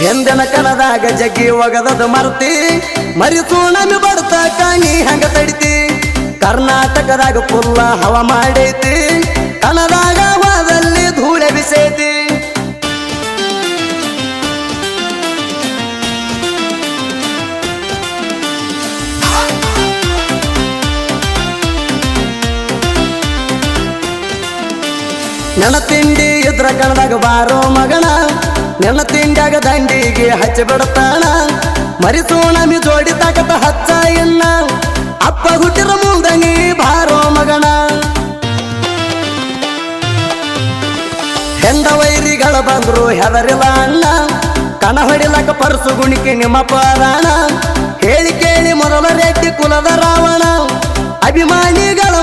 ಹಿಂದಿನ ಕನದಾಗ ಜಗ್ಗಿ ಒಗದದ ಮರ್ತಿ ಮರಿಸೂಣಮಿ ಬಡತಕ ನೀ ಹಂಗ ತಡಿತಿ. ಕರ್ನಾಟಕದಾಗ ಫುಲ್ಲ ಹವ ಮಾಡೈತಿ, ಕನದಾಗ ಹೋದಲ್ಲಿ ಧೂಳೆ ಬಿಸೈತಿ. ನನ ತಿಂಡಿ ಇದ್ರ ಕಣದಾಗ ಬಾರೋ ಮಗಣ ನೆನ ತಿಂಡ್ಯಾಗ ದಂಡಿಗೆ ಹಚ್ಚಿ ಮರಿಸೋಣ ಮರಿಸೋಣಮಿ ಜೋಡಿ ತಾಕತ ಹಚ್ಚ ಇಲ್ಲ ಅಪ್ಪ ಹುಟ್ಟಿರ ಮುಂದಂಗಿ ಬಾರೋ ಮಗಣ ಹೆಂಡ ವೈರಿಗಳ ಬಂದ್ರು ಹೆದರಿಲ್ಲ ಅಣ್ಣ ಕಣ ಹೊಡಿಲಕ ಪರಸು ಗುಣಿಕೆ ನಿಮ್ಮ ಪರಾಣ ಹೇಳಿ ಕೇಳಿ ಮೊದಲ ರೆಡ್ಡಿ ಕುಲದ ರಾವಣ. ಅಭಿಮಾನಿಗಳ